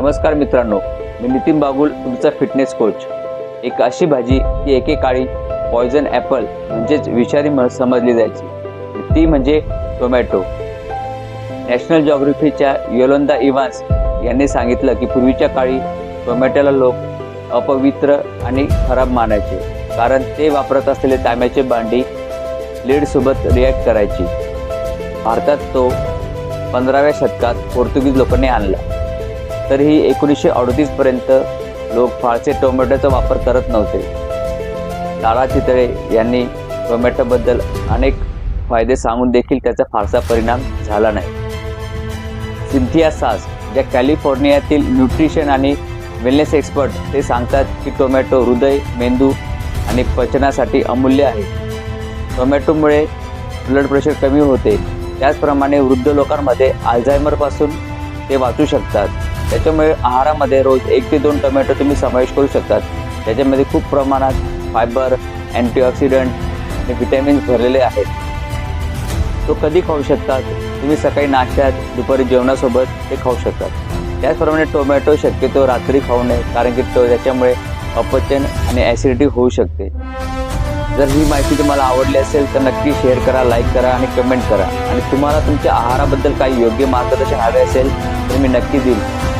नमस्कार मित्रांनो मी नितीन बागुल तुमचा फिटनेस कोच एक अशी भाजी ती एकेकाळी पॉयझन ॲपल म्हणजेच विषारी म- समजली जायची. ती म्हणजे टोमॅटो नॅशनल जॉग्रफीच्या योलंदा इव्हान्स यांनी सांगितलं की पूर्वीच्या काळी टोमॅटोला लोक अपवित्र आणि खराब मानायचे. कारण ते वापरत असलेले तांब्याचे भांडी लीडसोबत रिॲक्ट करायची. भारतात तो पंधराव्या शतकात पोर्तुगीज लोकांनी आणला. तरीही एकोणीसशे अडतीसपर्यंत लोक फारसे टोमॅटोचा वापर करत नव्हते. लाला चितळे यांनी टोमॅटोबद्दल अनेक फायदे सांगून देखील त्याचा फारसा परिणाम झाला नाही. सिंथिया सास ज्या कॅलिफोर्नियातील न्यूट्रिशन आणि वेलनेस एक्सपर्ट ते सांगतात की टोमॅटो हृदय मेंदू आणि पचनासाठी अमूल्य आहे. टोमॅटोमुळे ब्लड प्रेशर कमी होते. त्याचप्रमाणे वृद्ध लोकांमध्ये अल्झायमरपासून ते वाचू शकतात. त्याच्यामुळे आहारामध्ये रोज एक ते दोन टोमॅटो तुम्ही समावेश करू शकतात. त्याच्यामध्ये खूप प्रमाणात फायबर अँटीऑक्सिडंट आणि व्हिटॅमिन्स भरलेले आहेत. तो कधी खाऊ शकतात? तुम्ही सकाळी नाश्त्यात दुपारी जेवणासोबत ते खाऊ शकतात. त्याचप्रमाणे टोमॅटो शक्यतो रात्री खाऊ नये कारण की तो त्याच्यामुळे अपचन आणि ॲसिडिटी होऊ शकते. जर ही माहिती तुम्हाला आवडली असेल तर नक्की शेअर करा लाईक करा आणि कमेंट करा. आणि तुम्हाला तुमच्या आहाराबद्दल काही योग्य मार्गदर्शन हवे असेल तर मी नक्की देईल.